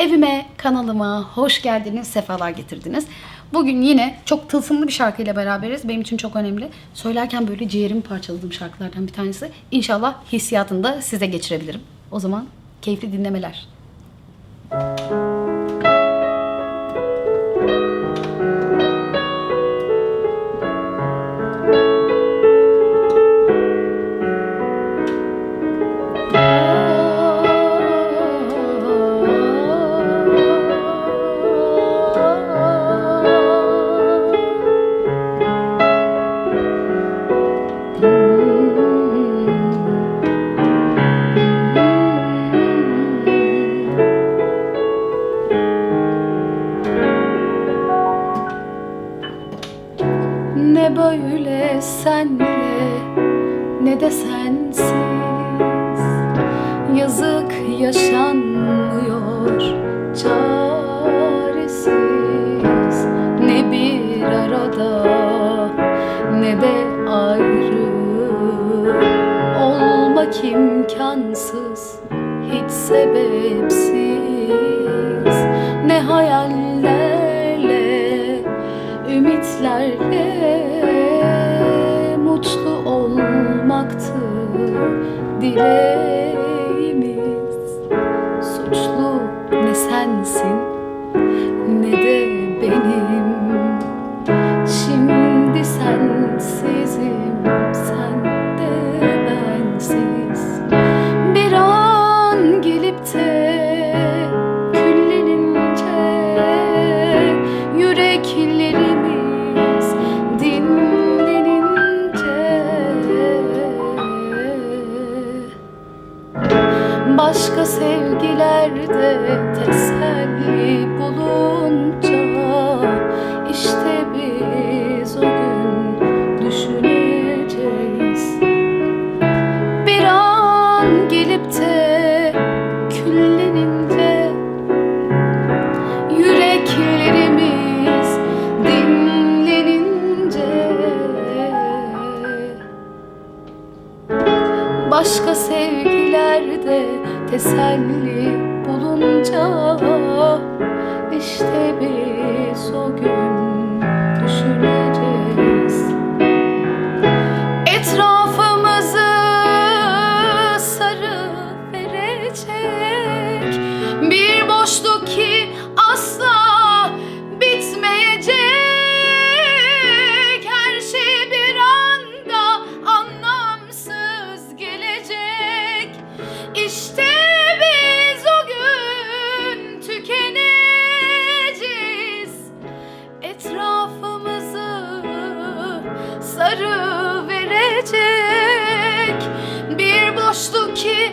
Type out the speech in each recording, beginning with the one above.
Evime, kanalıma hoş geldiniz, sefalar getirdiniz. Bugün yine çok tılsımlı bir şarkıyla beraberiz. Benim için çok önemli. Söylerken böyle ciğerimi parçaladığım şarkılardan bir tanesi. İnşallah hissiyatını da size geçirebilirim. O zaman keyifli dinlemeler. Ne senle ne de sensiz. Yazık yaşanmıyor çaresiz. Ne bir arada ne de ayrı. Olmak imkansız hiç sebepsiz. Ne hayallerle baby. Sevgilerde teselli teselli bulunca işte biz o gün sarı verecek Bir boşluk ki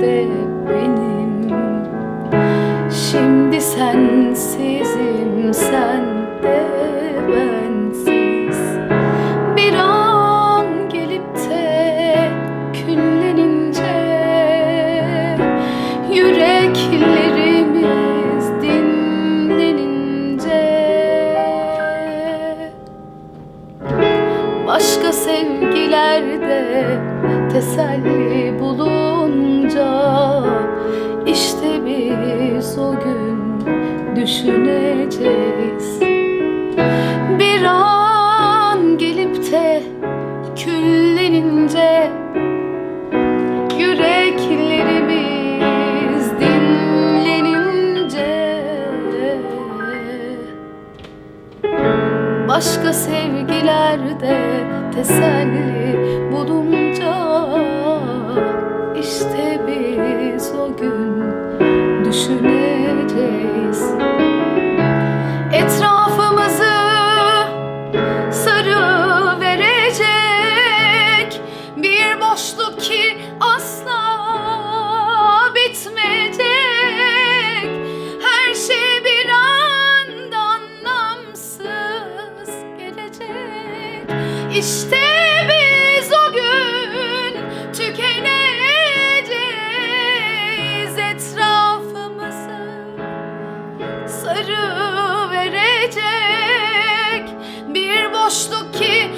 de benim. Şimdi sen sensizim sen de bensiz. Bir an gelip de küllenince Yüreklerimiz dinlenince. Başka sevgilerde teselli bulunca işte biz o gün düşüneceğiz. Bir an gelip de küllenince Yüreklerimiz dinlenince Başka sevgilerde teselli işte biz o gün tükeneceğiz etrafımızı. Sarı verecek bir boşluk ki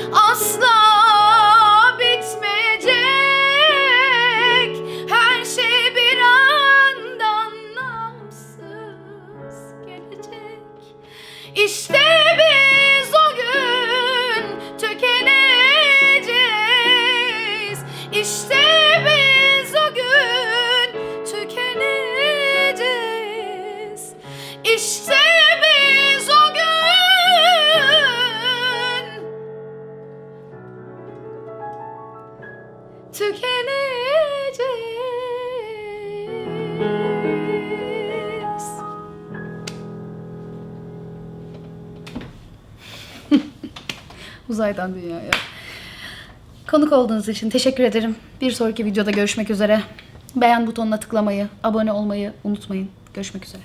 Uzaydan dünyaya. Konuk olduğunuz için teşekkür ederim. Bir sonraki videoda görüşmek üzere. Beğen butonuna tıklamayı, abone olmayı unutmayın. Görüşmek üzere.